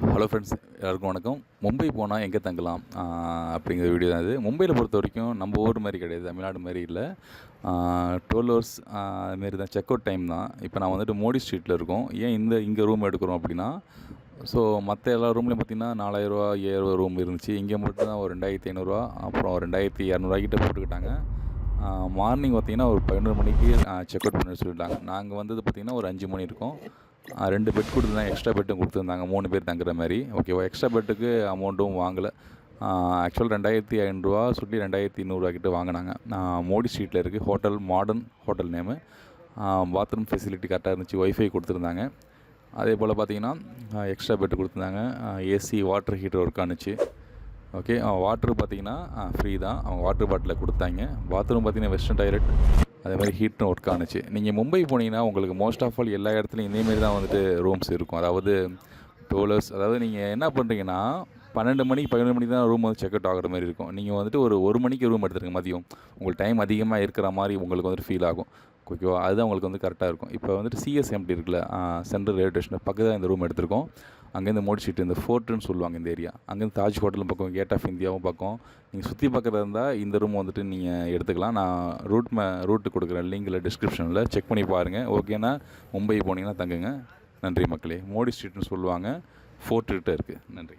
Hello friends எல்லாருக்கும் வணக்கம். மும்பை போனால் எங்கே தங்கலாம்? அப்படிங்கிற வீடியோ தான் இது. மும்பையில் பொறுத்த வரைக்கும் நம்ம ஊர் மாதிரி கிடையாது தமிழ்நாடு மாதிரி இல்லை. டுவெல் ஹவர்ஸ் அதுமாரி தான். செக் அவுட் டைம் தான். இப்போ நான் வந்துட்டு மோடி ஸ்ட்ரீட்டில் இருக்கோம். ஏன் இந்த இங்கே ரூம் எடுக்கிறோம் அப்படின்னா ஸோ மற்ற எல்லா ரூம்லையும் பார்த்தீங்கன்னா நாலாயிரரூவா ஐயாயிரரூவா ரூம் இருந்துச்சு. இங்கே மட்டும் தான் ஒரு ரெண்டாயிரத்தி ஐநூறுரூவா அப்புறம் ரெண்டாயிரத்தி இரநூறுவா கிட்ட போட்டுக்கிட்டாங்க. மார்னிங் பார்த்தீங்கன்னா ஒரு பதினொரு மணிக்கு செக் அவுட் பண்ண சொல்லிட்டாங்க. நாங்கள் வந்தது பார்த்திங்கன்னா ஒரு அஞ்சு மணி இருக்கும். ரெண்டு பெட் கொடுத்துருந்தாங்க எக்ஸ்ட்ரா பெட்டும் கொடுத்துருந்தாங்க. மூணு பேர் தங்குற மாதிரி. ஓகேவா எக்ஸ்ட்ரா பெட்டுக்கு அமௌண்ட்டும் வாங்கலை. ஆக்சுவல் ரெண்டாயிரத்தி ஐநூறுரூவா சொல்லி ரெண்டாயிரத்தி நூறுரூவா கிட்ட வாங்கினாங்க. மோடி ஸ்ட்ரீட்டில் இருக்குது hotel modern hotel name bathroom facility கரெக்டாக இருந்துச்சு. ஒய்ஃபை கொடுத்துருந்தாங்க. அதே போல் பார்த்தீங்கன்னா எக்ஸ்ட்ரா பெட்டு கொடுத்துருந்தாங்க. ஏசி வாட்டர் ஹீட்டர் ஒர்க் ஆணுச்சு ஓகே வாட்ரு பார்த்தீங்கன்னா ஃப்ரீ தான். அவங்க வாட்டர் பாட்டில் கொடுத்தாங்க. பாத்ரூம் பார்த்தீங்கன்னா வெஸ்டர்ன் டாய்லெட் அதே மாதிரி ஹீட்டும் ஒர்க் ஆணுச்சு நீங்கள் மும்பை போனீங்கன்னா உங்களுக்கு மோஸ்ட் ஆஃப் ஆல் எல்லா இடத்துலையும் இதேமாரி தான் வந்துட்டு ரூம்ஸ் இருக்கும். அதாவது டோலர்ஸ் அதாவது நீங்கள் என்ன பண்ணுறீங்கன்னா பன்னெண்டு மணிக்கு பதினொரு மணிக்கு தான் ரூம் வந்து செக் அவுட் ஆகிற மாதிரி இருக்கும். நீங்கள் வந்துட்டு ஒரு ஒரு மணிக்கு ரூம் எடுத்துருங்க மதியம். உங்களுக்கு டைம் அதிகமாக இருக்கிற மாதிரி உங்களுக்கு வந்துட்டு ஃபீல் ஆகும். ஓகேவா அதுதான் உங்களுக்கு வந்து கரெக்டாக இருக்கும். இப்போ வந்துட்டு சிஎஸ்எம்டி இருக்குல்ல சென்ட்ரல் ரயில்வே ஸ்டேஷன் பக்கத்தில் இந்த ரூம் எடுத்திருக்கோம். அங்கேருந்து மோடி ஸ்ட்ரீட் இந்த ஃபோர்ட்டுன்னு சொல்லுவாங்க இந்த ஏரியா. அங்கேருந்து தாஜ் ஹோட்டலும் பக்கம் கேட் ஆஃப் இந்தியாவும் பக்கம். நீங்கள் சுற்றி பார்க்குறதா இருந்தால் இந்த ரூம் வந்துட்டு நீங்கள் எடுத்துக்கலாம். நான் ரூட் ம ரூட்டு கொடுக்குறேன். லிங்கில் டிஸ்கிரிப்ஷனில் செக் பண்ணி பாருங்கள் ஓகேனா மும்பை போனீங்கன்னா தங்குங்க. நன்றி மக்களே. மோடி ஸ்ட்ரீட்னு சொல்லுவாங்க. ஃபோர்ட்டுக்கிட்ட இருக்குது நன்றி.